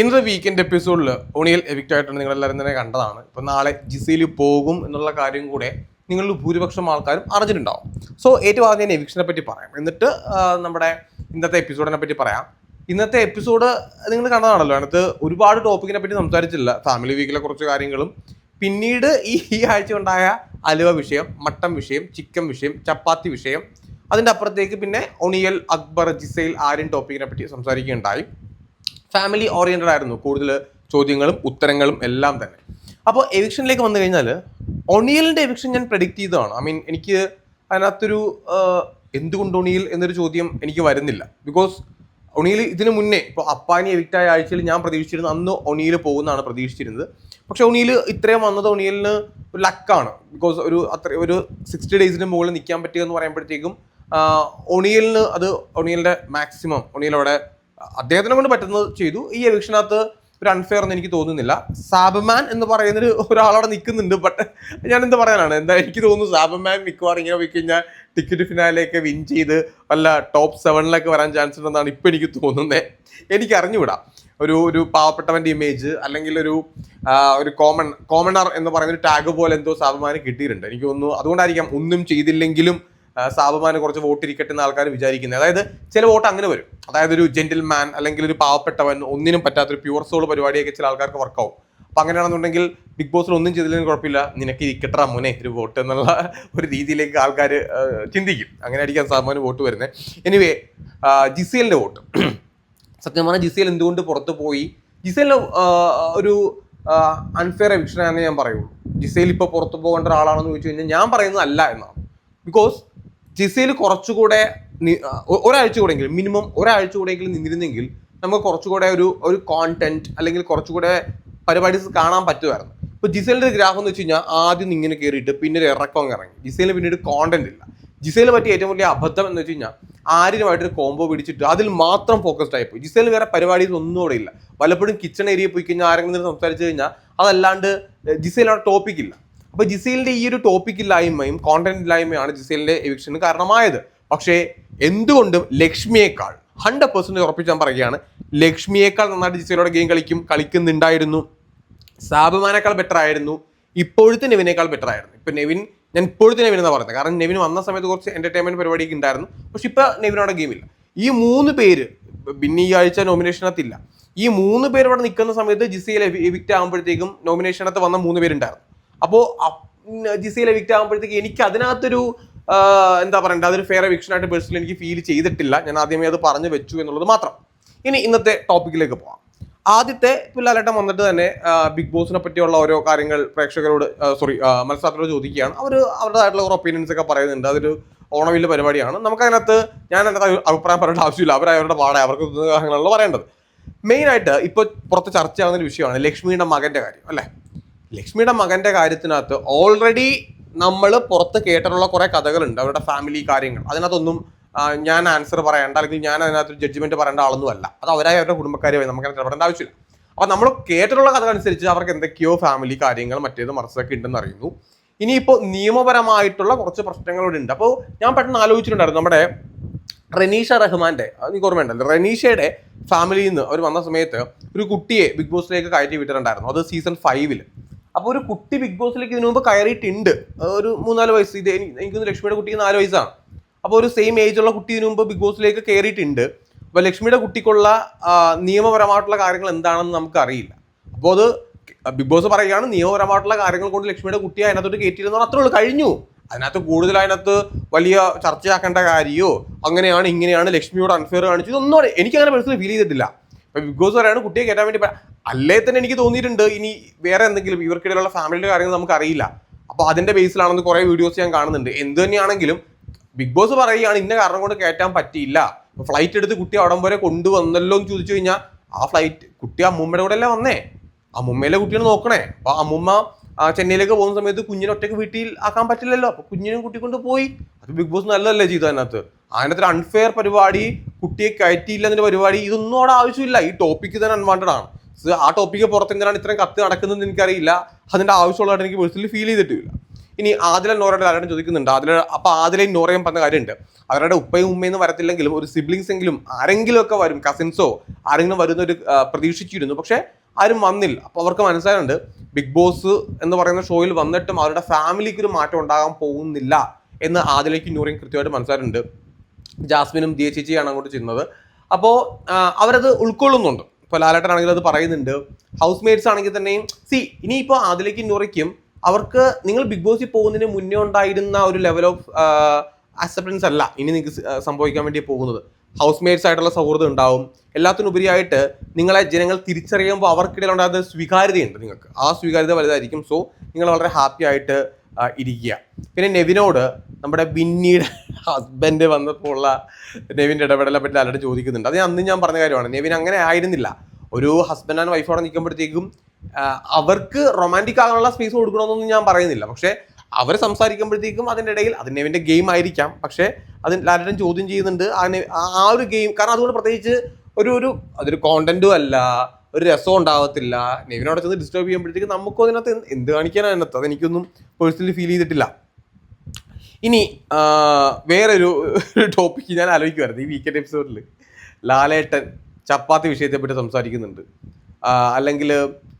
ഇന്നത്തെ വീക്കെൻഡ് എപ്പിസോഡിൽ ഒണിയൽ എവിക്റ്റ് ആയിട്ടുണ്ട്. നിങ്ങളെല്ലാവരും തന്നെ കണ്ടതാണ്. ഇപ്പം നാളെ ജിസയിൽ പോകും എന്നുള്ള കാര്യം കൂടെ നിങ്ങളിൽ ഭൂരിപക്ഷം ആൾക്കാരും അറിഞ്ഞിട്ടുണ്ടാവും. സോ ഏറ്റവും ആദ്യം എവിക്ഷനെ പറ്റി പറയാം. എന്നിട്ട് നമ്മുടെ ഇന്നത്തെ എപ്പിസോഡിനെ പറ്റി പറയാം. ഇന്നത്തെ എപ്പിസോഡ് നിങ്ങൾ കണ്ടതാണല്ലോ. അതിനകത്ത് ഒരുപാട് ടോപ്പിക്കിനെ പറ്റി സംസാരിച്ചില്ല ഫാമിലി വീക്കിലെ കുറച്ച് കാര്യങ്ങളും. പിന്നീട് ഈ ഈ ആഴ്ച ഉണ്ടായ അലുവ വിഷയം മട്ടൻ വിഷയം ചിക്കൻ വിഷയം ചപ്പാത്തി വിഷയം അതിന്റെ അപ്പുറത്തേക്ക് പിന്നെ ഒണിയൽ അക്ബർ ജിസൈൽ ആര്യൻ ടോപ്പിക്കിനെ പറ്റി സംസാരിക്കുകയുണ്ടായി. ഫാമിലി ഓറിയന്റഡ് ആയിരുന്നു കൂടുതൽ ചോദ്യങ്ങളും ഉത്തരങ്ങളും എല്ലാം തന്നെ. അപ്പോൾ എവിക്ഷനിലേക്ക് വന്നു കഴിഞ്ഞാൽ ഒണിയലിന്റെ എവിക്ഷൻ ഞാൻ പ്രഡിക്റ്റ് ചെയ്തതാണ്. ഐ മീൻ എനിക്ക് അതിനകത്തൊരു എന്തുകൊണ്ട് ഒണിയൽ എന്നൊരു ചോദ്യം എനിക്ക് വരുന്നില്ല. ബിക്കോസ് ഒണിയിൽ ഇതിനു മുന്നേ ഇപ്പോൾ അപ്പാനി എവിക്റ്റ് ആയ ആഴ്ചയിൽ ഞാൻ പ്രതീക്ഷിച്ചിരുന്നത് അന്ന് ഒണിയിൽ പോകുന്നതാണ് പ്രതീക്ഷിച്ചിരുന്നത്. പക്ഷെ ഒണിയിൽ ഇത്രയും വന്നത് ഒണിയലിന് ലക്കാണ്. ബിക്കോസ് ഒരു അത്ര ഒരു സിക്സ്റ്റി ഡേയ്സിന് മുകളിൽ നിൽക്കാൻ പറ്റുക പറയുമ്പോഴത്തേക്കും ആഹ്, ഒണിയലിന് അത് ഒണിയലിന്റെ മാക്സിമം ഒണിയൽ അവിടെ അദ്ദേഹത്തിനെ കൊണ്ട് പറ്റുന്നത് ചെയ്തു. ഈ എലക്ഷനകത്ത് ഒരു അൺഫെയർ എന്ന് എനിക്ക് തോന്നുന്നില്ല. സാബമാൻ എന്ന് പറയുന്ന ഒരു ഒരാളവിടെ നിൽക്കുന്നുണ്ട്. ബട്ട് ഞാൻ എന്താ പറയാനാണ്? എന്താ എനിക്ക് തോന്നുന്നു സാബമാൻ മിക്കവാറും ഇങ്ങനെ പോയി കഴിഞ്ഞാൽ ടിക്കറ്റ് ഫിനാലേക്ക് വിൻ ചെയ്ത് വല്ല ടോപ്പ് സെവനിലൊക്കെ വരാൻ ചാൻസ് ഉണ്ടെന്നാണ് ഇപ്പം എനിക്ക് തോന്നുന്നത് എനിക്ക് അറിഞ്ഞുവിടാം ഒരു ഒരു പാവപ്പെട്ടവന്റെ ഇമേജ് അല്ലെങ്കിൽ ഒരു ഒരു കോമൺ കോമണർ എന്ന് പറയുന്ന ഒരു ടാഗ് പോലെ എന്തോ സാബമാന് കിട്ടിയിട്ടുണ്ട്. എനിക്ക് തോന്നുന്നു അതുകൊണ്ടായിരിക്കാം ഒന്നും ചെയ്തില്ലെങ്കിലും സാബുമാന് കുറച്ച് വോട്ട് ഇരിക്കട്ടെ എന്ന് ആൾക്കാർ വിചാരിക്കുന്നത് അതായത് ചില വോട്ട് അങ്ങനെ വരും. അതായത് ഒരു ജെന്റിൽമാൻ അല്ലെങ്കിൽ ഒരു പാവപ്പെട്ടവൻ ഒന്നിനും പറ്റാത്ത ഒരു പ്യുവർ സോൾ പരിപാടിയൊക്കെ ചില ആൾക്കാർക്ക് വർക്കാവും അപ്പം അങ്ങനെയാണെന്നുണ്ടെങ്കിൽ ബിഗ് ബോസിൽ ഒന്നും ചെയ്തില്ലെങ്കിൽ കുഴപ്പമില്ല. നിനക്ക് ഇരിക്കട്ടാ മോനെ ഒരു വോട്ട് എന്നുള്ള ഒരു രീതിയിലേക്ക് ആൾക്കാർ ചിന്തിക്കും. അങ്ങനെ ആയിരിക്കാം സാബുമാന് വോട്ട് വരുന്നത് എനിവേ ജിസിഎലിന്റെ വോട്ട്. സത്യം പറഞ്ഞാൽ ജിസിയൽ എന്തുകൊണ്ട് പുറത്തു പോയി? ജിസേലിന് ഒരു അൺഫെയർ എവിക്ഷനാണെന്ന് ഞാൻ പറയുള്ളൂ. ജിസേൽ ഇപ്പോൾ പുറത്തു പോകേണ്ട ഒരാളാണെന്ന് ചോദിച്ചു കഴിഞ്ഞാൽ ഞാൻ പറയുന്നത് അല്ല എന്നാണ്. ബിക്കോസ് ജിസയിൽ കുറച്ചുകൂടെ ഒരാഴ്ച കൂടെയെങ്കിലും മിനിമം ഒരാഴ്ച കൂടെയെങ്കിലും നിന്നിരുന്നെങ്കിൽ നമുക്ക് കുറച്ചുകൂടെ ഒരു ഒരു കോണ്ടന്റ് അല്ലെങ്കിൽ കുറച്ചുകൂടെ പരിപാടീസ് കാണാൻ പറ്റുമായിരുന്നു. ഇപ്പോൾ ജിസേലിന്റെ ഗ്രാഫ് എന്ന് വെച്ച് കഴിഞ്ഞാൽ ആദ്യം ഇങ്ങനെ കയറിയിട്ട് പിന്നെ ഒരു ഇറക്കം ഇറങ്ങി. ജിസേലിന് പിന്നീട് കോണ്ടന്റ് ഇല്ല. ജിസേലിന് പറ്റിയ ഏറ്റവും വലിയ അബദ്ധം എന്ന് വെച്ച് കഴിഞ്ഞാൽ ആര്യനുമായിട്ടൊരു കോംബോ പിടിച്ചിട്ട് അതിൽ മാത്രം ഫോക്കസ്ഡ് ആയിപ്പോയി ജിസേലിന് വേറെ പരിപാടീസ് ഒന്നും അവിടെ ഇല്ല. പലപ്പോഴും കിച്ചൺ ഏരിയയിൽ പോയി കഴിഞ്ഞാൽ ആരെങ്കിലും സംസാരിച്ചു കഴിഞ്ഞാൽ അതല്ലാണ്ട് ജിസയിൽ അവിടെ ഇല്ല അപ്പൊ ജിസേലിന്റെ ഈ ഒരു ടോപ്പിക് ഇല്ലായ്മയും കോണ്ടന്റ് ഇല്ലായ്മയാണ് ജിസേലിന്റെ എവിക്ഷന് കാരണമായത്. പക്ഷേ എന്തുകൊണ്ടും ലക്ഷ്മിയേക്കാൾ ഹൺഡ്രഡ് പെർസെന്റ് ഉറപ്പിച്ച് ഞാൻ പറയുകയാണ് ലക്ഷ്മിയേക്കാൾ നന്നായിട്ട് ജിസേലോടെ ഗെയിം കളിക്കും കളിക്കുന്നുണ്ടായിരുന്നു. സാബുമാനേക്കാൾ ബെറ്റർ ആയിരുന്നു. ഇപ്പോഴത്തെ നെവിനേക്കാൾ ബെറ്റർ ആയിരുന്നു. ഇപ്പൊ നെവിൻ ഞാൻ ഇപ്പോഴത്തെ നെവിൻ എന്നാണ് പറയുന്നത്. കാരണം നെവിൻ വന്ന സമയത്ത് കുറച്ച് എന്റർടൈൻമെന്റ് പരിപാടിയൊക്കെ ഉണ്ടായിരുന്നു. പക്ഷെ ഇപ്പൊ നെവിനോടെ ഗെയിമില്ല ഈ മൂന്ന് പേര് പിന്നെ ഈ ആഴ്ച നോമിനേഷനകത്തില്ല ഈ മൂന്ന് പേര് നിൽക്കുന്ന സമയത്ത് ജിസിയിൽ എവിക്റ്റ് ആകുമ്പോഴത്തേക്കും നോമിനേഷനകത്ത് വന്ന മൂന്ന് പേരുണ്ടായിരുന്നു. അപ്പോൾ ജിസിയിൽ വിക്റ്റ് ആകുമ്പോഴത്തേക്ക് എനിക്ക് അതിനകത്തൊരു എന്താ പറയണ്ടത് അതൊരു ഫെയർ ആയിട്ട് പേഴ്സണലി എനിക്ക് ഫീൽ ചെയ്തിട്ടില്ല. ഞാൻ ആദ്യമേ അത് പറഞ്ഞു വെച്ചു എന്നുള്ളത് മാത്രം. ഇനി ഇന്നത്തെ ടോപ്പിക്കിലേക്ക് പോവാം. ആദ്യത്തെ പുല്ലാലേട്ടം വന്നിട്ട് തന്നെ ബിഗ് ബോസിനെ പറ്റിയുള്ള ഓരോ കാര്യങ്ങൾ പ്രേക്ഷകരോട് സോറി മത്സരാർത്ഥികളോട് ചോദിക്കുകയാണ്. അവർ അവരുടേതായിട്ടുള്ള ഓരോ ഒപ്പീനിയൻസ് ഒക്കെ പറയുന്നുണ്ട്. അതൊരു ഓണവില്ല പരിപാടിയാണ്. നമുക്കതിനകത്ത് ഞാൻ അതിനകത്ത് അഭിപ്രായം പറയേണ്ട ആവശ്യമില്ല. അവർ അവരുടെ പാടെ അവർക്ക് തോന്നുന്ന കാര്യങ്ങളാണല്ലോ പറയേണ്ടത് മെയിനായിട്ട് ഇപ്പോൾ പുറത്ത് ചർച്ചയാവുന്ന ഒരു വിഷയമാണ് ലക്ഷ്മിയുടെ മകന്റെ കാര്യം അല്ലേ? ലക്ഷ്മിയുടെ മകന്റെ കാര്യത്തിനകത്ത് ഓൾറെഡി നമ്മൾ പുറത്ത് കേട്ടിട്ടുള്ള കുറെ കഥകളുണ്ട് അവരുടെ ഫാമിലി കാര്യങ്ങൾ. അതിനകത്തൊന്നും ഞാൻ ആൻസർ പറയേണ്ട അല്ലെങ്കിൽ ഞാൻ അതിനകത്ത് ജഡ്ജ്മെന്റ് പറയേണ്ട ആളൊന്നും അല്ല അത് അവരായ അവരുടെ കുടുംബക്കാരുമായി നമുക്ക് ഇടപെടേണ്ട ആവശ്യമില്ല. അപ്പൊ നമ്മൾ കേട്ടിട്ടുള്ള കഥ അനുസരിച്ച് അവർക്ക് എന്തൊക്കെയോ ഫാമിലി കാര്യങ്ങൾ മറ്റേത് മറച്ചൊക്കെ ഉണ്ടെന്ന് അറിയുന്നു. ഇനിയിപ്പോൾ നിയമപരമായിട്ടുള്ള കുറച്ച് പ്രശ്നങ്ങളോട് ഉണ്ട്. അപ്പോൾ ഞാൻ പെട്ടെന്ന് ആലോചിച്ചിട്ടുണ്ടായിരുന്നു നമ്മുടെ റനീഷ റഹ്മാന്റെ എനിക്ക് ഓർമ്മയുണ്ടല്ലോ. റനീഷയുടെ ഫാമിലിയിൽ നിന്ന് അവർ വന്ന സമയത്ത് ഒരു കുട്ടിയെ ബിഗ് ബോസിലേക്ക് കയറ്റി വിട്ടിട്ടുണ്ടായിരുന്നു. അത് സീസൺ ഫൈവിൽ അപ്പോൾ ഒരു കുട്ടി ബിഗ് ബോസിലേക്ക് ഇതിനു മുമ്പ് കയറിയിട്ടുണ്ട്. ഒരു മൂന്നാൽ വയസ്സ്. ഇത് എനിക്ക് എനിക്കൊന്ന് ലക്ഷ്മിയുടെ കുട്ടിക്ക് നാല് വയസ്സാണ്. അപ്പോൾ ഒരു സെയിം ഏജ് ഉള്ള കുട്ടി ഇതിനു മുമ്പ് ബിഗ് ബോസിലേക്ക് കയറിയിട്ടുണ്ട്. അപ്പോൾ ലക്ഷ്മിയുടെ കുട്ടിക്കുള്ള നിയമപരമായിട്ടുള്ള കാര്യങ്ങൾ എന്താണെന്ന് നമുക്ക് അറിയില്ല അപ്പോൾ അത് ബിഗ് ബോസ് പറയുകയാണ് നിയമപരമായിട്ടുള്ള കാര്യങ്ങൾ കൊണ്ട് ലക്ഷ്മിയുടെ കുട്ടിയെ അതിനകത്തോട്ട് കയറ്റിയിരുന്ന അത്രേ ഉള്ളൂ. കഴിഞ്ഞു. അതിനകത്ത് കൂടുതൽ അതിനകത്ത് വലിയ ചർച്ചയാക്കേണ്ട കാര്യമോ അങ്ങനെയാണ് ഇങ്ങനെയാണ് ലക്ഷ്മിയോട് അൺഫെയർ കാണിച്ചു ഇതൊന്നും എനിക്കങ്ങനെ പേഴ്സണലി ഫീൽ ചെയ്തിട്ടില്ല. ബിഗ് ബോസ് പറയാണ് കുട്ടിയെ കയറ്റാൻ വേണ്ടി അല്ലേ തന്നെ എനിക്ക് തോന്നിയിട്ടുണ്ട്. ഇനി വേറെ എന്തെങ്കിലും ഇവർക്കിടയിലുള്ള ഫാമിലിയുടെ കാര്യങ്ങൾ നമുക്ക് അറിയില്ല അപ്പൊ അതിന്റെ ബേസിലാണെന്ന് കുറെ വീഡിയോസ് ഞാൻ കാണുന്നുണ്ട്. എന്ത് തന്നെയാണെങ്കിലും ബിഗ് ബോസ് പറയുകയാണ് ഇന്ന കാരണം കൊണ്ട് കയറ്റാൻ പറ്റിയില്ല. ഫ്ലൈറ്റ് എടുത്ത് കുട്ടി അവിടം വരെ കൊണ്ടുവന്നല്ലോ എന്ന് ചോദിച്ചു കഴിഞ്ഞാൽ ആ ഫ്ലൈറ്റ് കുട്ടി അമ്മൂമ്മയുടെ കൂടെ അല്ലേ വന്നേ? അമ്മൂമ്മയിലെ കുട്ടിയാണ് നോക്കണേ. അപ്പൊ അമ്മൂമ്മ ചെന്നൈയിലേക്ക് പോകുന്ന സമയത്ത് കുഞ്ഞിനെ ഒറ്റയ്ക്ക് വീട്ടിൽ ആക്കാൻ പറ്റില്ലല്ലോ. അപ്പൊ കുഞ്ഞിനും കുട്ടി കൊണ്ട് പോയി. അത് ബിഗ് ബോസ് നല്ലതല്ലേ ചെയ്തു അതിനകത്ത്? അതിനകത്ത് അൺഫെയർ പരിപാടി കുട്ടിയെ കയറ്റിയില്ല എന്നൊരു പരിപാടി ഇതൊന്നും അവിടെ ആവശ്യമില്ല. ഈ ടോപ്പിക്ക് തന്നെ അൺവാണ്ടഡ് ആണ്. ആ ടോപ്പിക്ക് പുറത്ത് എന്തിനാണ് ഇത്രയും കത്ത് നടക്കുന്നത് എനിക്കറിയില്ല. അതിന്റെ ആവശ്യമുള്ളതായിട്ട് എനിക്ക് പേഴ്സണലി ഫീൽ ചെയ്തിട്ടില്ല. ഇനി ആദില നോറയുടെ കാര്യം ചോദിക്കുന്നുണ്ട്? ആദില അപ്പോൾ ആദിലയും നോറയും പറഞ്ഞ കാര്യമുണ്ട്. അവരുടെ ഉപ്പയും ഉമ്മയെന്ന് വരത്തില്ലെങ്കിലും ഒരു സിബ്ലിങ്സ് എങ്കിലും ആരെങ്കിലും ഒക്കെ വരും കസിൻസോ ആരെങ്കിലും വരുന്ന ഒരു പ്രതീക്ഷിച്ചിരുന്നു. പക്ഷേ ആരും വന്നില്ല. അപ്പോൾ അവർക്ക് മനസ്സിലായുണ്ട് ബിഗ് ബോസ് എന്ന് പറയുന്ന ഷോയിൽ വന്നിട്ടും അവരുടെ ഫാമിലിക്ക് ഒരു മാറ്റം ഉണ്ടാകാൻ പോകുന്നില്ല എന്ന് ആദിലേക്ക് നൂറയും കൃത്യമായിട്ട് മനസ്സിലായിട്ടുണ്ട് ജാസ്മിനും ദിയ ചേച്ചിയാണ് അങ്ങോട്ട് ചെയ്യുന്നത് അപ്പോൾ അവരത് ഉൾക്കൊള്ളുന്നുണ്ട്. ഇപ്പോൾ ലാലേട്ടനാണെങ്കിൽ അത് പറയുന്നുണ്ട്. ഹൗസ് മേറ്റ്സ് ആണെങ്കിൽ തന്നെയും സി ഇനിയിപ്പോൾ അതിലേക്ക് നൂറയ്ക്കും അവർക്ക് നിങ്ങൾ ബിഗ് ബോസിൽ പോകുന്നതിന് മുന്നേ ഉണ്ടായിരുന്ന ഒരു ലെവൽ ഓഫ് അക്സെപ്റ്റൻസ് അല്ല ഇനി നിങ്ങൾക്ക് സംഭവിക്കാൻ വേണ്ടി പോകുന്നത്. ഹൗസ് മേറ്റ്സ് ആയിട്ടുള്ള സൗഹൃദം ഉണ്ടാവും. എല്ലാത്തിനുപരിയായിട്ട് നിങ്ങളെ ജനങ്ങൾ തിരിച്ചറിയുമ്പോൾ അവർക്കിടയിൽ ഉണ്ടാകുന്ന സ്വീകാര്യതയുണ്ട് നിങ്ങൾക്ക്. ആ സ്വീകാര്യത വലുതായിരിക്കും. സോ നിങ്ങൾ വളരെ ഹാപ്പി ആയിട്ട് ഇരിക്കുക. പിന്നെ നെവിനോട് നമ്മുടെ ബിന്നിയുടെ ഹസ്ബൻഡ് വന്നപ്പോൾ ഉള്ള നെവിന്റെ ഇടപെടലെ പറ്റി ആരോട് ചോദിക്കുന്നുണ്ട്. അത് അന്ന് ഞാൻ പറഞ്ഞ കാര്യമാണ്. നെവിൻ അങ്ങനെ ആയിരുന്നില്ല. ഒരു ഹസ്ബൻഡ് ആൻഡ് വൈഫോടെ നിൽക്കുമ്പോഴത്തേക്കും അവർക്ക് റൊമാന്റിക് ആകാനുള്ള സ്പേസ് കൊടുക്കണമെന്നൊന്നും ഞാൻ പറയുന്നില്ല. പക്ഷേ അവർ സംസാരിക്കുമ്പോഴത്തേക്കും അതിന്റെ ഇടയിൽ അത് നെവിന്റെ ഗെയിം ആയിരിക്കാം. പക്ഷേ അത് ലാലേട്ടൻ ചോദ്യം ചെയ്യുന്നുണ്ട്. ആ ഒരു ഗെയിം കാരണം അതുകൊണ്ട് പ്രത്യേകിച്ച് ഒരു ഒരു അതൊരു കോണ്ടന്റും അല്ല. ഒരു രസം ഉണ്ടാവത്തില്ല. നെവിനോട് ചെന്ന് ഡിസ്റ്റർബ് ചെയ്യുമ്പോഴത്തേക്ക് നമുക്കും അതിനകത്ത് എന്ത് കാണിക്കാനാണ് അതിനകത്ത്? അതെനിക്കൊന്നും പേഴ്സണലി ഫീൽ ചെയ്തിട്ടില്ല. ഇനി വേറൊരു ടോപ്പിക്ക് ഞാൻ ആലോചിക്കുമായിരുന്നു ഈ വീക്കെൻഡ് എപ്പിസോഡിൽ ലാലേട്ടൻ ചപ്പാത്തി വിഷയത്തെപ്പറ്റി സംസാരിക്കുന്നുണ്ട്. അല്ലെങ്കിൽ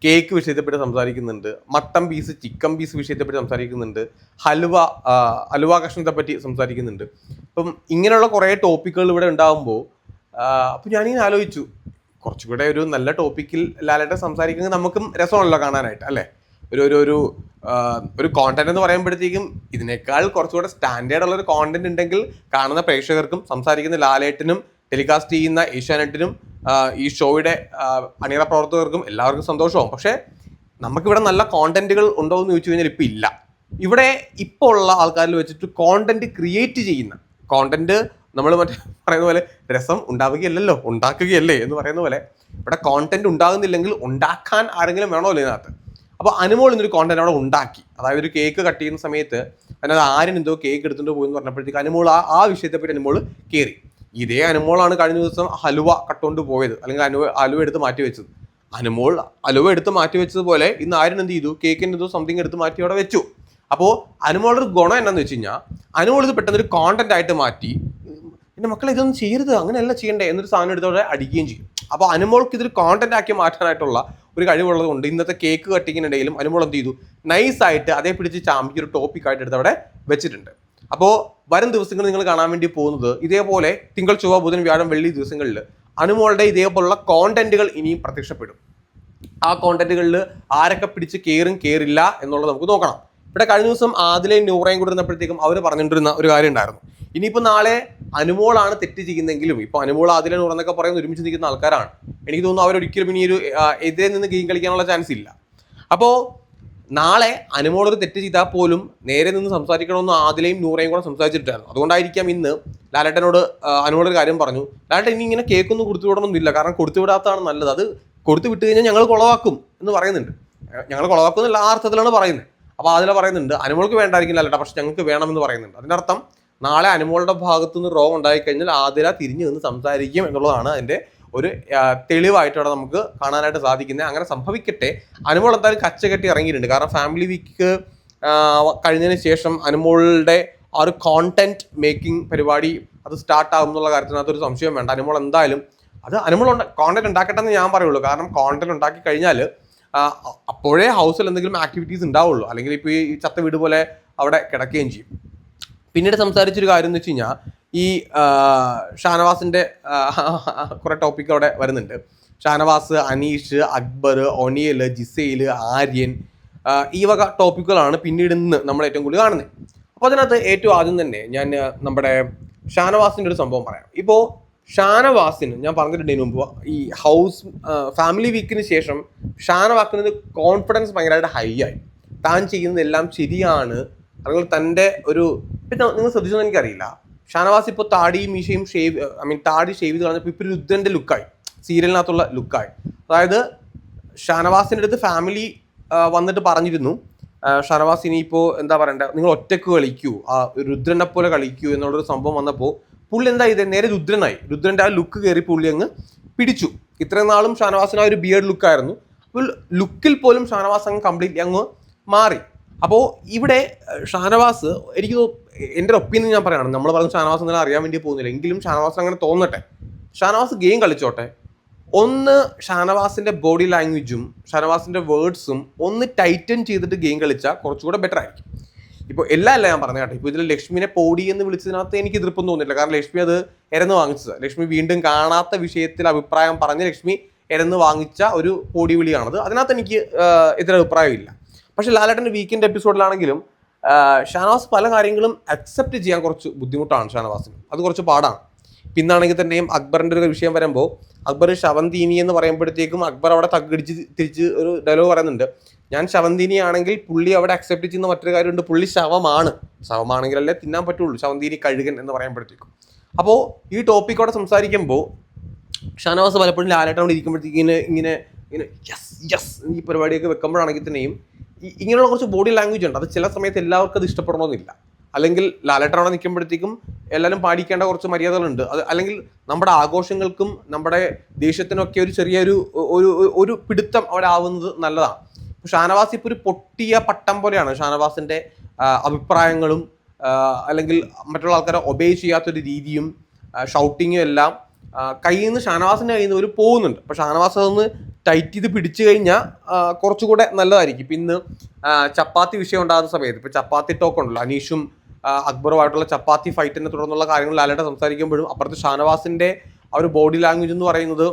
കേക്ക് വിഷയത്തെപ്പറ്റി സംസാരിക്കുന്നുണ്ട്. മട്ടൻ പീസ് ചിക്കൻ പീസ് വിഷയത്തെപ്പറ്റി സംസാരിക്കുന്നുണ്ട്. ഹലുവ ആ, ഹലുവ കഷ്ണത്തെ പറ്റി സംസാരിക്കുന്നുണ്ട്. അപ്പം ഇങ്ങനെയുള്ള കുറേ ടോപ്പിക്കുകൾ ഇവിടെ ഉണ്ടാകുമ്പോൾ അപ്പം ഞാനിങ്ങനെ ആലോചിച്ചു. കുറച്ചുകൂടെ ഒരു നല്ല ടോപ്പിക്കിൽ ലാലേട്ടൻ സംസാരിക്കുന്നത് നമുക്കും രസമാണല്ലോ കാണാനായിട്ട് അല്ലേ? ഒരു ഒരു ഒരു ഒരു കോണ്ടന്റ് എന്ന് പറയുമ്പോഴത്തേക്കും ഇതിനേക്കാൾ കുറച്ചുകൂടെ സ്റ്റാൻഡേർഡ് ഉള്ള ഒരു കോണ്ടന്റ് ഉണ്ടെങ്കിൽ കാണുന്ന പ്രേക്ഷകർക്കും സംസാരിക്കുന്ന ലാലേട്ടനും ടെലികാസ്റ്റ് ചെയ്യുന്ന ഏഷ്യാനെറ്റിനും ഈ ഷോയുടെ അണിയറ പ്രവർത്തകർക്കും എല്ലാവർക്കും സന്തോഷമാവും പക്ഷേ നമുക്കിവിടെ നല്ല കോണ്ടന്റുകൾ ഉണ്ടോ എന്ന് ചോദിച്ചു കഴിഞ്ഞാൽ ഇപ്പം ഇല്ല. ഇവിടെ ഇപ്പോൾ ഉള്ള ആൾക്കാരിൽ വെച്ചിട്ട് കോണ്ടന്റ് ക്രിയേറ്റ് ചെയ്യുന്ന കോണ്ടന്റ് നമ്മൾ മറ്റേ പറയുന്ന പോലെ രസം ഉണ്ടാവുകയല്ലല്ലോ ഉണ്ടാക്കുകയല്ലേ എന്ന് പറയുന്ന പോലെ ഇവിടെ കോണ്ടന്റ് ഉണ്ടാകുന്നില്ലെങ്കിൽ ഉണ്ടാക്കാൻ ആരെങ്കിലും വേണമല്ലോ ഇതിനകത്ത്. അപ്പോൾ അനുമോൾ ഇന്നൊരു കോണ്ടന്റ് അവിടെ ഉണ്ടാക്കി. അതായത് ഒരു കേക്ക് കട്ട് ചെയ്യുന്ന സമയത്ത് അതിനകത്ത് ആരും എന്തോ കേക്ക് എടുത്തുകൊണ്ട് പോയി എന്ന് പറഞ്ഞപ്പോഴത്തേക്ക് അനുമോൾ ആ ആ വിഷയത്തെപ്പറ്റി അനുമോൾ കയറി ഇതേ അനുമോളാണ് കഴിഞ്ഞ ദിവസം ഹലുവ കട്ടുകൊണ്ട് പോയത് അല്ലെങ്കിൽ അനു ഹലുവ എടുത്ത് മാറ്റി വെച്ചത്. അനുമോൾ അലുവ എടുത്ത് മാറ്റി വെച്ചതുപോലെ ഇന്ന് ആരും എന്ത് ചെയ്തു? കേക്കിന്റെ എന്തോ സംതിങ് എടുത്ത് മാറ്റി അവിടെ വെച്ചു. അപ്പോൾ അനുമോളുടെ ഗുണം എന്നാന്ന് വെച്ച് കഴിഞ്ഞാൽ അനുമോൾ ഇത് പെട്ടെന്ന് ഒരു കോണ്ടന്റ് ആയിട്ട് മാറ്റി എന്റെ മക്കളെ ഇതൊന്നും ചെയ്യരുത്. അങ്ങനെയല്ല ചെയ്യണ്ടേ എന്നൊരു സാധനം എടുത്തോടെ അടിക്കുകയും ചെയ്യും. അപ്പോൾ അനുമോൾക്ക് ഇതൊരു കോണ്ടന്റ് ആക്കി മാറ്റാനായിട്ടുള്ള ഒരു കഴിവുള്ളത് കൊണ്ട് ഇന്നത്തെ കേക്ക് കട്ടിങ്ങിനിടയിലും അനുമോൾ എന്ത് ചെയ്തു? നൈസായിട്ട് അതേ പിടിച്ച് ചാമ്പിക്ക് ഒരു ടോപ്പിക് ആയിട്ട് എടുത്ത് അവിടെ വെച്ചിട്ടുണ്ട്. അപ്പോൾ വരും ദിവസങ്ങൾ നിങ്ങൾ കാണാൻ വേണ്ടി പോകുന്നത് ഇതേപോലെ തിങ്കൾ ചൊവ്വ ബുധൻ വ്യാഴം വെള്ളി ദിവസങ്ങളിൽ അനുമോളുടെ ഇതേപോലുള്ള കോണ്ടന്റുകൾ ഇനിയും പ്രത്യക്ഷപ്പെടും. ആ കോണ്ടന്റുകളിൽ ആരൊക്കെ പിടിച്ച് കയറും കയറില്ല എന്നുള്ളത് നമുക്ക് നോക്കണം. ഇവിടെ കഴിഞ്ഞ ദിവസം ആദിലയും നൂറയും കൂടി ഇരുന്നപ്പോഴത്തേക്കും അവർ പറഞ്ഞിട്ടിരുന്ന ഒരു കാര്യം ഉണ്ടായിരുന്നു. ഇനിയിപ്പോൾ നാളെ അനുമോളാണ് തെറ്റ് ചെയ്യുന്നെങ്കിലും ഇപ്പോൾ അനുമോൾ ആദില ഉറന്നൊക്കെ പറയുന്ന ഒരുമിച്ച് നിൽക്കുന്ന ആൾക്കാരാണ്. എനിക്ക് തോന്നുന്നു അവരൊരിക്കലും ഇനി ഒരു എതിരെ നിന്ന് ഗെയിം കളിക്കാനുള്ള ചാൻസ് ഇല്ല. അപ്പോൾ നാളെ അനുമോൾ ഒരു തെറ്റ് ചെയ്താൽ പോലും നേരെ നിന്ന് സംസാരിക്കണമെന്ന് ആദിലയും നൂറയും കൂടെ സംസാരിച്ചിട്ടായിരുന്നു അതുകൊണ്ടായിരിക്കാം ഇന്ന് ലാലേട്ടനോട് അനുമോളൊരു കാര്യം പറഞ്ഞു. ലാലേട്ടൻ ഇനി ഇങ്ങനെ കേക്കൊന്നും കൊടുത്തു വിടണമെന്നില്ല. കാരണം കൊടുത്തു വിടാത്തതാണ് നല്ലത്. അത് കൊടുത്തു വിട്ട് കഴിഞ്ഞാൽ ഞങ്ങൾ കുളവാക്കും എന്ന് പറയുന്നുണ്ട്. ഞങ്ങൾ കുളവാക്കും എന്നുള്ള ആ അർത്ഥത്തിലാണ് പറയുന്നത്. അപ്പോൾ അതിൽ പറയുന്നുണ്ട് അനുമോൾക്ക് വേണ്ടായിരിക്കില്ല ലാലേട്ട പക്ഷെ ഞങ്ങൾക്ക് വേണമെന്ന് പറയുന്നുണ്ട്. അതിനർത്ഥം നാളെ അനുമോളുടെ ഭാഗത്തുനിന്ന് റോങ് ഉണ്ടായി കഴിഞ്ഞാൽ ആതിര തിരിഞ്ഞു നിന്ന് സംസാരിക്കും എന്നുള്ളതാണ് അതിന്റെ ഒരു തെളിവായിട്ട് അവിടെ നമുക്ക് കാണാനായിട്ട് സാധിക്കുന്നത്. അങ്ങനെ സംഭവിക്കട്ടെ. അനുമോൾ എന്തായാലും കച്ച കെട്ടി ഇറങ്ങിയിട്ടുണ്ട്. കാരണം ഫാമിലി വീക്ക് കഴിഞ്ഞതിന് ശേഷം അനുമോളുടെ ആ ഒരു കോണ്ടന്റ് മേക്കിംഗ് പരിപാടി അത് സ്റ്റാർട്ട് ആകും എന്നുള്ള കാര്യത്തിനകത്ത് ഒരു സംശയം വേണ്ട. അനുമോൾ എന്തായാലും അത് അനുമോൾ കോണ്ടന്റ് ഉണ്ടാക്കട്ടെ എന്ന് ഞാൻ പറയുള്ളൂ. കാരണം കോണ്ടന്റ് ഉണ്ടാക്കി കഴിഞ്ഞാൽ അപ്പോഴേ ഹൗസിൽ എന്തെങ്കിലും ആക്ടിവിറ്റീസ് ഉണ്ടാവുള്ളൂ. അല്ലെങ്കിൽ ഇപ്പോൾ ഈ ചത്ത വീട് പോലെ അവിടെ കിടക്കുകയും ചെയ്യും. പിന്നീട് സംസാരിച്ചൊരു കാര്യം എന്ന് വെച്ച് കഴിഞ്ഞാൽ ഈ ഷാനവാസിന്റെ കുറെ ടോപ്പിക് അവിടെ വരുന്നുണ്ട്. ഷാനവാസ് അനീഷ് അക്ബർ ഒനിയൽ ജിസൈൽ ആര്യൻ ഈ വക ടോപ്പിക്കുകളാണ് പിന്നീട് ഇന്ന് നമ്മൾ ഏറ്റവും കൂടുതൽ കാണുന്നത്. അപ്പോൾ അതിനകത്ത് ഏറ്റവും ആദ്യം തന്നെ ഞാൻ നമ്മുടെ ഷാനവാസിന്റെ ഒരു സംഭവം പറയാം. ഇപ്പോൾ ഷാനവാസിന് ഞാൻ പറഞ്ഞിട്ടുണ്ടതിന് മുമ്പ് ഈ ഹൗസ് ഫാമിലി വീക്കിന് ശേഷം ഷാനവാസിന് കോൺഫിഡൻസ് ഭയങ്കരമായിട്ട് ഹൈ ആയി. താൻ ചെയ്യുന്നതെല്ലാം ശരിയാണ് അല്ലെങ്കിൽ തന്റെ ഒരു ഇപ്പം നിങ്ങൾ ശ്രദ്ധിച്ചു എനിക്കറിയില്ല. ഷാനവാസ് ഇപ്പോൾ താടിയും മീശയും ഷേവ് ഐ മീൻ താടി ഷേവ് ചെയ്ത് കളഞ്ഞപ്പോൾ ഇപ്പോൾ രുദ്രന്റെ ലുക്കായി സീരിയലിനകത്തുള്ള ലുക്കായി അതായത് ഷാനവാസിന്റെ അടുത്ത് ഫാമിലി വന്നിട്ട് പറഞ്ഞിരുന്നു. ഷാനവാസ് ഇനിയിപ്പോൾ എന്താ പറയണ്ടേ? നിങ്ങൾ ഒറ്റയ്ക്ക് കളിക്കൂ. ആ രുദ്രനെ പോലെ കളിക്കൂ എന്നുള്ളൊരു സംഭവം വന്നപ്പോൾ പുള്ളി എന്താ ചെയ്തത് നേരെ രുദ്രനായി. രുദ്രന്റെ ആ ലുക്ക് കയറി പുള്ളി അങ്ങ് പിടിച്ചു. ഇത്രയും നാളും ഷാനവാസിന് ആ ഒരു ബിയർഡ് ലുക്കായിരുന്നു അപ്പോൾ ലുക്കിൽ പോലും ഷാനവാസ് അങ്ങ് കംപ്ലീറ്റ്ലി അങ്ങ് മാറി. അപ്പോൾ ഇവിടെ ഷാനവാസ് എനിക്ക് എന്റെ ഒപ്പീനിയൻ ഞാൻ പറയുകയാണ് നമ്മൾ പറഞ്ഞ ഷാനവാസ് എന്നാൽ അറിയാൻ വേണ്ടി പോകുന്നില്ല. എങ്കിലും ഷാനവാസ് അങ്ങനെ തോന്നട്ടെ. ഷാനവാസ് ഗെയിം കളിച്ചോട്ടെ. ഒന്ന് ഷാനവാസിന്റെ ബോഡി ലാംഗ്വേജും ഷാനവാസിന്റെ വേർഡ്സും ഒന്ന് ടൈറ്റൻ ചെയ്തിട്ട് ഗെയിം കളിച്ചാൽ കുറച്ചുകൂടെ ബെറ്റർ ആയിരിക്കും. ഇപ്പോൾ എല്ലാം അല്ല ഞാൻ പറഞ്ഞ കേട്ടോ. ഇപ്പോൾ ഇതിൽ ലക്ഷ്മിനെ പോടി എന്ന് വിളിച്ചതിനകത്ത് എനിക്ക് എതിർപ്പൊന്നും തോന്നില്ല കാരണം ലക്ഷ്മി അത് എരന്ന് വാങ്ങിച്ചത്. ലക്ഷ്മി വീണ്ടും കാണാത്ത വിഷയത്തിൽ അഭിപ്രായം പറഞ്ഞ് ലക്ഷ്മി എരന്ന് വാങ്ങിച്ച ഒരു പോടി വിളിയാണത്. അതിനകത്ത് എനിക്ക് ആഹ്, എതിരെ അഭിപ്രായമില്ല പക്ഷെ ലാലേട്ടന്റെ വീക്കെൻഡ് എപ്പിസോഡിലാണെങ്കിലും ഷാനവാസ് പല കാര്യങ്ങളും അക്സെപ്റ്റ് ചെയ്യാൻ കുറച്ച് ബുദ്ധിമുട്ടാണ് ഷാനവാസിന്. അത് കുറച്ച് പാടാണ്. പിന്നാണെങ്കിൽ തന്നെയും അക്ബറിന്റെ ഒരു വിഷയം വരുമ്പോൾ അക്ബർ ശവന്തീനി എന്ന് പറയുമ്പോഴത്തേക്കും അക്ബർ അവിടെ തകടിച്ച് തിരിച്ച് ഒരു ഡയലോഗ് പറയുന്നുണ്ട്. ഞാൻ ശവന്തീനി ആണെങ്കിൽ പുള്ളി അവിടെ അക്സെപ്റ്റ് ചെയ്യുന്ന മറ്റൊരു കാര്യമുണ്ട്. പുള്ളി ശവമാണ്. ശവമാണെങ്കിലല്ലേ തിന്നാൻ പറ്റുള്ളൂ. ശവന്തീനി കഴുകൻ എന്ന് പറയുമ്പോഴത്തേക്കും. അപ്പോൾ ഈ ടോപ്പിക് അവിടെ സംസാരിക്കുമ്പോൾ ഷാനവാസ് പലപ്പോഴും ലാലേട്ടൻ അവിടെ ഇരിക്കുമ്പോഴത്തേക്കും ഇങ്ങനെ ഇങ്ങനെ യെസ് യെസ് ഈ പരിപാടിയൊക്കെ വെക്കുമ്പോഴാണെങ്കിൽ തന്നെയും ഇങ്ങനെയുള്ള കുറച്ച് ബോഡി ലാംഗ്വേജ് ഉണ്ട്. അത് ചില സമയത്ത് എല്ലാവർക്കും അത് ഇഷ്ടപ്പെടണമെന്നില്ല. അല്ലെങ്കിൽ ലാലേട്ടൻ അവിടെ നിൽക്കുമ്പോഴത്തേക്കും എല്ലാവരും പാടിക്കേണ്ട കുറച്ച് മര്യാദകളുണ്ട്. അത് അല്ലെങ്കിൽ നമ്മുടെ ആഘോഷങ്ങൾക്കും നമ്മുടെ ദേശത്തിനൊക്കെ ഒരു ചെറിയൊരു ഒരു ഒരു- പിടുത്തം അവിടെ ആവുന്നത് നല്ലതാണ് ഷാനവാസ് ഇപ്പോൾ ഒരു പൊട്ടിയ പട്ടം പോലെയാണ്. ഷാനവാസിന്റെ അഭിപ്രായങ്ങളും അല്ലെങ്കിൽ മറ്റുള്ള ആൾക്കാരെ ഒബേ ചെയ്യാത്തൊരു രീതിയും ഷൗട്ടിങ്ങും എല്ലാം കയ്യിൽ നിന്ന് ഷാനവാസിന്റെ കയ്യിൽ നിന്ന് ഒരു പോകുന്നുണ്ട്. അപ്പോൾ ഷാനവാസ് അതൊന്ന് ടൈറ്റ് ചെയ്ത് പിടിച്ചു കഴിഞ്ഞാൽ കുറച്ചുകൂടെ നല്ലതായിരിക്കും. ഇപ്പം ഇന്ന് ചപ്പാത്തി വിഷയം ഉണ്ടാകുന്ന സമയത്ത് ഇപ്പൊ ചപ്പാത്തി ടോക്ക് ഉണ്ടല്ലോ അനീഷും അക്ബറുമായിട്ടുള്ള ചപ്പാത്തി ഫൈറ്റിനെ തുടർന്നുള്ള കാര്യങ്ങൾ ലാലേട്ട സംസാരിക്കുമ്പോഴും അപ്പുറത്ത് ഷാനവാസിന്റെ ആ ഒരു ബോഡി ലാംഗ്വേജ് എന്ന് പറയുന്നത്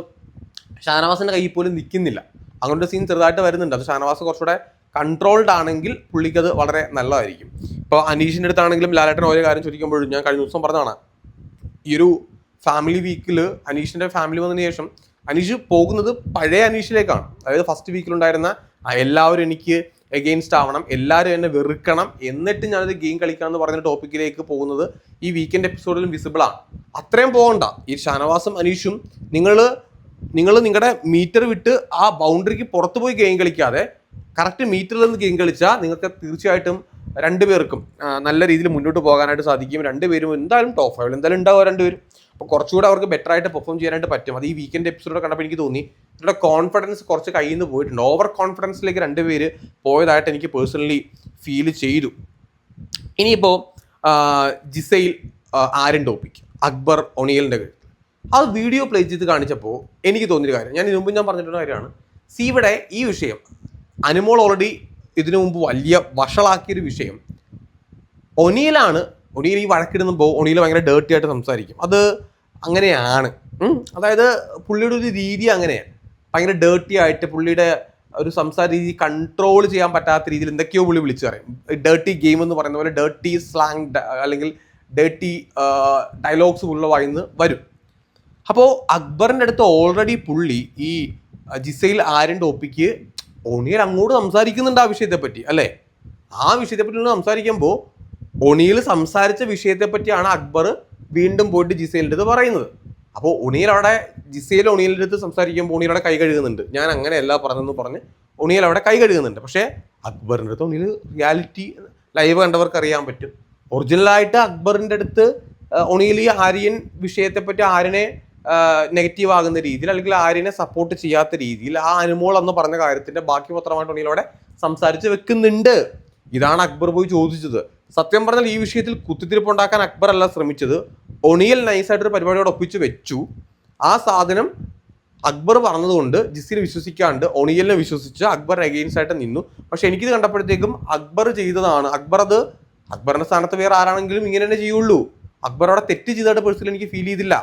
ഷാനവാസിന്റെ കയ്യിൽ പോലും നിൽക്കുന്നില്ല. അങ്ങനത്തെ സീൻ ചെറുതായിട്ട് വരുന്നുണ്ട്. അത് ഷാനവാസ് കുറച്ചുകൂടെ കൺട്രോൾഡ് ആണെങ്കിൽ പുള്ളിക്കത് വളരെ നല്ലതായിരിക്കും. ഇപ്പോൾ അനീഷിന്റെ അടുത്താണെങ്കിലും ലാലേട്ടൻ ഓരോ കാര്യം ചോദിക്കുമ്പോഴും ഞാൻ കഴിഞ്ഞ ദിവസം പറഞ്ഞതാണ് ഈ ഒരു ഫാമിലി വീക്കിൽ അനീഷിന്റെ ഫാമിലി വന്നതിന് ശേഷം അനീഷ് പോകുന്നത് പഴയ അനീഷിലേക്കാണ്. അതായത് ഫസ്റ്റ് വീക്കിലുണ്ടായിരുന്ന "ആ, എല്ലാവരും എനിക്ക് എഗെയിൻസ്റ്റ് ആവണം എല്ലാവരും എന്നെ വെറുക്കണം എന്നിട്ട് ഞാനത് ഗെയിം കളിക്കണം എന്ന് പറഞ്ഞ ടോപ്പിക്കിലേക്ക് പോകുന്നത് ഈ വീക്കെൻഡ് എപ്പിസോഡിലും വിസിബിളാണ് അത്രയും പോകണ്ട. ഈ ഷാനവാസും അനീഷും നിങ്ങൾ നിങ്ങൾ നിങ്ങളുടെ മീറ്റർ വിട്ട് ആ ബൗണ്ടറിക്ക് പുറത്ത് പോയി ഗെയിം കളിക്കാതെ കറക്റ്റ് മീറ്ററിൽ നിന്ന് ഗെയിം കളിച്ചാൽ നിങ്ങൾക്ക് തീർച്ചയായിട്ടും രണ്ടുപേർക്കും നല്ല രീതിയിൽ മുന്നോട്ട് പോകാനായിട്ട് സാധിക്കും. രണ്ടുപേരും എന്തായാലും ടോപ്പ് ഫൈവിൽ എന്തായാലും ഉണ്ടാവുക രണ്ടുപേരും. അപ്പോൾ കുറച്ചുകൂടെ അവർക്ക് ബെറ്റർ ആയിട്ട് പെർഫോം ചെയ്യാനായിട്ട് പറ്റും. അത് ഈ വീക്കെൻഡ് എപ്പിസോഡ് കണ്ടപ്പോൾ എനിക്ക് തോന്നി. ഇവരുടെ കോൺഫിഡൻസ് കുറച്ച് കയ്യിൽ നിന്ന് പോയിട്ടുണ്ട്. ഓവർ കോൺഫിഡൻസിലേക്ക് രണ്ടുപേര് പോയതായിട്ട് എനിക്ക് പേഴ്സണലി ഫീൽ ചെയ്തു. ഇനിയിപ്പോൾ ജിസൈൽ ആരൻ ടോപ്പിക് അക്ബർ ഒണിയലിന്റെ കഴുത്ത് അത് വീഡിയോ പ്ലേ ചെയ്ത് കാണിച്ചപ്പോൾ എനിക്ക് തോന്നിയൊരു കാര്യം. ഞാൻ ഇതിനു മുമ്പ് ഞാൻ പറഞ്ഞിട്ടുള്ള കാര്യമാണ്. സി ഇവിടെ ഈ വിഷയം അനുമോൾ ഓൾറെഡി ഇതിനു മുമ്പ് വലിയ വഷളാക്കിയൊരു വിഷയം. ഒനിയിലാണ് ഒനിയിൽ ഈ വഴക്കിടുമ്പോൾ ഒണിയിൽ ഭയങ്കര ഡേർട്ടി ആയിട്ട് സംസാരിക്കും. അത് അങ്ങനെയാണ്. അതായത് പുള്ളിയുടെ ഒരു രീതി അങ്ങനെയാണ്. ഭയങ്കര ഡേർട്ടി ആയിട്ട് പുള്ളിയുടെ ഒരു സംസാര രീതി കൺട്രോൾ ചെയ്യാൻ പറ്റാത്ത രീതിയിൽ എന്തൊക്കെയോ പുള്ളി വിളിച്ചു പറയും. ഡേർട്ടി ഗെയിം എന്ന് പറയുന്ന പോലെ ഡേർട്ടി സ്ലാങ് അല്ലെങ്കിൽ ഡേർട്ടി ഡയലോഗ്സ് പുള്ള വായിന്ന് വരും. അപ്പോൾ അക്ബറിന്റെ അടുത്ത് ഓൾറെഡി പുള്ളി ഈ ജിസയിൽ ആര്യൻ ടോപ്പിക്ക് ഒണിയൽ അങ്ങോട്ട് സംസാരിക്കുന്നുണ്ട് ആ വിഷയത്തെപ്പറ്റി അല്ലേ? ആ വിഷയത്തെപ്പറ്റി സംസാരിക്കുമ്പോൾ ഒണിയിൽ സംസാരിച്ച വിഷയത്തെ പറ്റിയാണ് അക്ബർ വീണ്ടും പോയിട്ട് ജിസയിലിന്റെ അടുത്ത് പറയുന്നത്. അപ്പോൾ ഒണിയിൽ അവിടെ ജിസയിൽ ഒണിയലിന്റെ അടുത്ത് സംസാരിക്കുമ്പോൾ ഒണിയൽ അവിടെ കൈ കഴുകുന്നുണ്ട്. ഞാൻ അങ്ങനെയല്ല പറഞ്ഞെന്ന് പറഞ്ഞ് ഒണിയിൽ അവിടെ കൈ കഴുകുന്നുണ്ട്. പക്ഷേ അക്ബറിന്റെ അടുത്ത് ഒണിയൽ റിയാലിറ്റി ലൈവ് കണ്ടവർക്ക് അറിയാൻ പറ്റും. ഒറിജിനലായിട്ട് അക്ബറിന്റെ അടുത്ത് ഒണിയിൽ ഈ ആര്യൻ വിഷയത്തെ പറ്റി ആര്യനെ നെഗറ്റീവ് ആകുന്ന രീതിയിൽ അല്ലെങ്കിൽ ആര്യനെ സപ്പോർട്ട് ചെയ്യാത്ത രീതിയിൽ ആ അനുമോൾ എന്ന് പറഞ്ഞ കാര്യത്തിന്റെ ബാക്കി പത്രമായിട്ട് ഒണിയിലൂടെ സംസാരിച്ച് വെക്കുന്നുണ്ട്. ഇതാണ് അക്ബർ പോയി ചോദിച്ചത്. സത്യം പറഞ്ഞാൽ ഈ വിഷയത്തിൽ കുത്തിത്തിരിപ്പ് ഉണ്ടാക്കാൻ അക്ബർ അല്ല ശ്രമിച്ചത്. ഒണിയൽ നൈസായിട്ടൊരു പരിപാടിയോട് ഒപ്പിച്ച് വെച്ചു. ആ സാധനം അക്ബർ പറഞ്ഞതുകൊണ്ട് ജിസിനെ വിശ്വസിക്കാണ്ട് ഒണിയലിനെ വിശ്വസിച്ച് അക്ബർ അഗെയിൻസ്റ്റ് ആയിട്ട് നിന്നു. പക്ഷെ എനിക്കിത് കണ്ടപ്പോഴത്തേക്കും അക്ബർ ചെയ്തതാണ്. അക്ബർ അത് അക്ബറിന്റെ സ്ഥാനത്ത് വേറെ ആരാണെങ്കിലും ഇങ്ങനെ തന്നെ ചെയ്യുള്ളൂ. അക്ബർ അവിടെ തെറ്റ് ചെയ്തതായിട്ട് പേഴ്സണലി എനിക്ക് ഫീൽ ചെയ്തില്ല.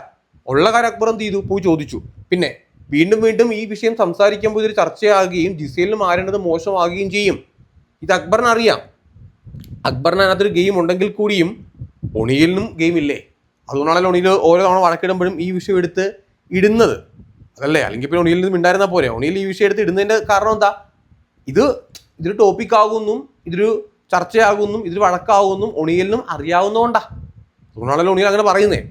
ഉള്ള കാര്യം അക്ബർ എന്ത് ചെയ്തു? പോയി ചോദിച്ചു. പിന്നെ വീണ്ടും വീണ്ടും ഈ വിഷയം സംസാരിക്കുമ്പോൾ ഇതൊരു ചർച്ചയാകുകയും ജിസേലിന് മാറേണ്ടത് മോശമാകുകയും ചെയ്യും. ഇത് അക്ബറിന് അറിയാം അക്ബറിന് അതിനകത്തൊരു ഗെയിം ഉണ്ടെങ്കിൽ കൂടിയും ഒണിയലിനും ഗെയിം ഇല്ലേ? അതുകൊണ്ടാണല്ലോ ഒണിയിൽ ഓരോ തവണ വഴക്കിടുമ്പോഴും ഈ വിഷയം എടുത്ത് ഇടുന്നത്. അതല്ലേ? അല്ലെങ്കിൽ പിന്നെ ഒണിയിൽ നിന്നും ഉണ്ടായിരുന്ന പോലെ ഒണിയിൽ ഈ വിഷയം എടുത്ത് ഇടുന്നതിന്റെ കാരണം എന്താ? ഇത് ഇതൊരു ടോപ്പിക് ആകുമെന്നും ഇതൊരു ചർച്ചയാകുമെന്നും ഇതൊരു വഴക്കാകുമെന്നും ഒണിയലിനും അറിയാവുന്നതുകൊണ്ടാ. അതുകൊണ്ടാണല്ലോ ഒണിയൽ അങ്ങനെ പറയുന്നേ.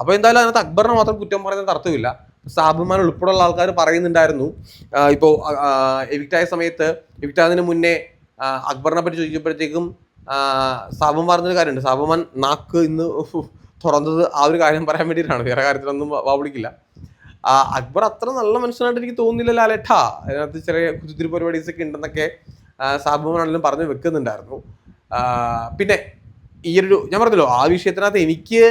അപ്പോൾ എന്തായാലും അതിനകത്ത് അക്ബറിനെ മാത്രം കുറ്റം പറയുന്നത് അർത്ഥമില്ല സാബുമാൻ ഉൾപ്പെടെയുള്ള ആൾക്കാർ പറയുന്നുണ്ടായിരുന്നു. ഇപ്പോൾ എവിക്റ്റായ സമയത്ത് എവിക്റ്റായതിന് മുന്നേ അക്ബറിനെ പറ്റി ചോദിച്ചപ്പോഴത്തേക്കും സാബുമാൻ പറഞ്ഞൊരു കാര്യമുണ്ട്. സാബുമാൻ നാക്ക് ഇന്ന് തുറന്നത് ആ ഒരു കാര്യം പറയാൻ വേണ്ടിയിട്ടാണ്. വേറെ കാര്യത്തിലൊന്നും വാവിളിക്കില്ല. അക്ബർ അത്ര നല്ല മനുഷ്യനായിട്ട് എനിക്ക് തോന്നുന്നില്ല ലാലേട്ട അതിനകത്ത് ചെറിയ കുത്തിരി പരിപാടീസ് ഒക്കെ ഉണ്ടെന്നൊക്കെ സാബുമാണെങ്കിലും പറഞ്ഞു വെക്കുന്നുണ്ടായിരുന്നു. പിന്നെ ഈ ഒരു ഞാൻ പറഞ്ഞല്ലോ ആ വിഷയത്തിനകത്ത് എനിക്ക്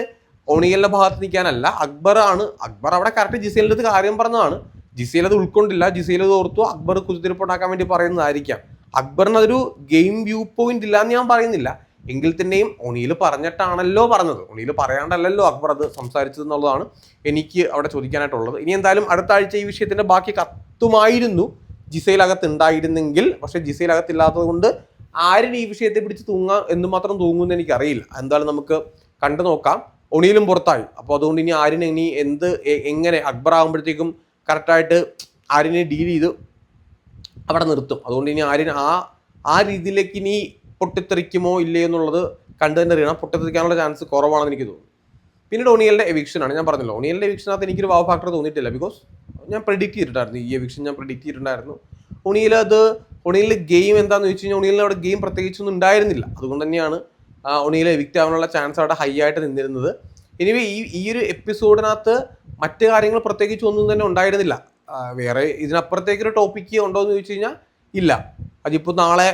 ഒണിയലിന്റെ ഭാഗത്ത് നിൽക്കാനല്ല അക്ബർ ആണ്. അക്ബർ അവിടെ കറക്റ്റ് ജിസേലിന്റെ അടുത്ത് കാര്യം പറഞ്ഞതാണ്. ജിസേൽ അത് ഉൾക്കൊണ്ടില്ല. ജിസേൽ അത് ഓർത്തു അക്ബർ കുതിരിപ്പുണ്ടാക്കാൻ വേണ്ടി പറയുന്നതായിരിക്കാം. അക്ബറിന് അതൊരു ഗെയിം വ്യൂ പോയിന്റ് ഇല്ല എന്ന് ഞാൻ പറയുന്നില്ല. എങ്കിൽ തന്നെയും ഒണിയിൽ പറഞ്ഞിട്ടാണല്ലോ പറഞ്ഞത്. ഒണിയിൽ പറയാണ്ടല്ലോ അക്ബർ അത് സംസാരിച്ചത് എന്നുള്ളതാണ് എനിക്ക് അവിടെ ചോദിക്കാനായിട്ടുള്ളത്. ഇനി എന്തായാലും അടുത്ത ആഴ്ച ഈ വിഷയത്തിന്റെ ബാക്കി കത്തുമായിരുന്നു. ജിസയിലകത്ത് ഉണ്ടായിരുന്നെങ്കിൽ പക്ഷേ ജിസയിലകത്തില്ലാത്തത് കൊണ്ട് ആരും ഈ വിഷയത്തെ പിടിച്ച് തൂങ്ങാം എന്ന് മാത്രം തൂങ്ങുമെന്ന് എനിക്കറിയില്ല. എന്തായാലും നമുക്ക് കണ്ടു നോക്കാം. ഒണിയിലും പുറത്തായി. അപ്പോൾ അതുകൊണ്ട് ഇനി ആരിനെ ഇനി എന്ത് എങ്ങനെ അക്ബർ ആകുമ്പോഴത്തേക്കും കറക്റ്റായിട്ട് ആരിനെ ഡീൽ ചെയ്ത് അവിടെ നിർത്തും. അതുകൊണ്ട് ഇനി ആരും ആ ആ രീതിയിലേക്ക് ഇനി പൊട്ടിത്തെറിക്കുമോ ഇല്ലേ എന്നുള്ളത് കണ്ടു തന്നെ അറിയണം. പൊട്ടിത്തെറിക്കാനുള്ള ചാൻസ് കുറവാണെന്ന് എനിക്ക് തോന്നുന്നു. പിന്നീട് ഒണിയലിന്റെ എവിക്ഷനാണ് ഞാൻ പറഞ്ഞല്ലോ ഒണിയലിന്റെ എവിക്ഷനകത്ത് എനിക്കൊരു വാവ് ഫാക്ടർ തോന്നിയിട്ടില്ല. ബിക്കോസ് ഞാൻ പ്രെഡിക്റ്റ് ചെയ്തിട്ടുണ്ടായിരുന്നു. ഈ എവിക്ഷൻ ഞാൻ പ്രെഡിക്റ്റ് ചെയ്തിട്ടുണ്ടായിരുന്നു. ഒണിയിൽ അത് ഒണിയിൽ ഗെയിം എന്താന്ന് വെച്ച് കഴിഞ്ഞാൽ ഒണിയിൽ അവിടെ ഗെയിം പ്രത്യേകിച്ചൊന്നും ഉണ്ടായിരുന്നില്ല. അതുകൊണ്ട് തന്നെയാണ് ഒണിയിൽ എവിക്റ്റ് ആവാനുള്ള ചാൻസ് അവിടെ ഹൈ ആയിട്ട് നിന്നിരുന്നത്. ഇനി ഈ ഈ ഒരു എപ്പിസോഡിനകത്ത് മറ്റ് കാര്യങ്ങൾ പ്രത്യേകിച്ച് ഒന്നും തന്നെ ഉണ്ടായിരുന്നില്ല. വേറെ ഇതിനപ്പുറത്തേക്ക് ഒരു ടോപ്പിക്ക് ഉണ്ടോ എന്ന് ചോദിച്ചു കഴിഞ്ഞാൽ ഇല്ല. അതിപ്പോൾ നാളെ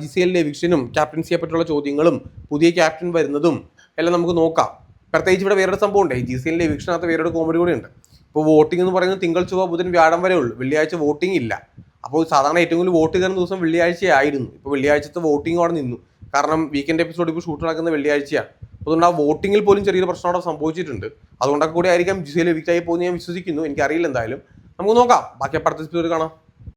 ജിസിഎല്ലിന്റെ എവിക്ഷനും ക്യാപ്റ്റൻസിയെ പറ്റിയുള്ള ചോദ്യങ്ങളും പുതിയ ക്യാപ്റ്റൻ വരുന്നതും എല്ലാം നമുക്ക് നോക്കാം. പ്രത്യേകിച്ച് ഇവിടെ വേറൊരു സംഭവം ഉണ്ട്. ജി സി എല്ലിന്റെ എവിക്ഷനകത്ത് വേറൊരു കോമഡി കൂടി ഉണ്ട്. ഇപ്പോൾ വോട്ടിംഗ് എന്ന് പറയുന്നത് തിങ്കൾ ചൊവ്വ ബുധൻ വ്യാഴം വരെ ഉള്ളൂ. വെള്ളിയാഴ്ച വോട്ടിംഗ് ഇല്ല. അപ്പോൾ സാധാരണ ഏറ്റവും കൂടുതൽ വോട്ട് കയറുന്ന ദിവസം വെള്ളിയാഴ്ചയായിരുന്നു. ഇപ്പോൾ വെള്ളിയാഴ്ചത്തെ വോട്ടിംഗ് അവിടെ നിന്നു. കാരണം വീക്കെൻഡ് എപ്പിസോഡ് ഇപ്പോൾ ഷൂട്ട് നടക്കുന്ന വെള്ളിയാഴ്ചയാണ്. അതുകൊണ്ട് ആ വോട്ടിങ്ങിൽ പോലും ചെറിയൊരു പ്രശ്നം അവിടെ സംഭവിച്ചിട്ടുണ്ട്. അതുകൊണ്ടൊക്കെ കൂടി ആയിരിക്കാം ജിസയിൽ എവിക്റ്റായി പോകുന്നത് ഞാൻ വിശ്വസിക്കുന്നു. എനിക്കറിയില്ല എന്തായാലും. നമുക്ക് നോക്കാം. ബാക്കി അപ്പുറത്തെ എപ്പിസോഡ് കാണാം.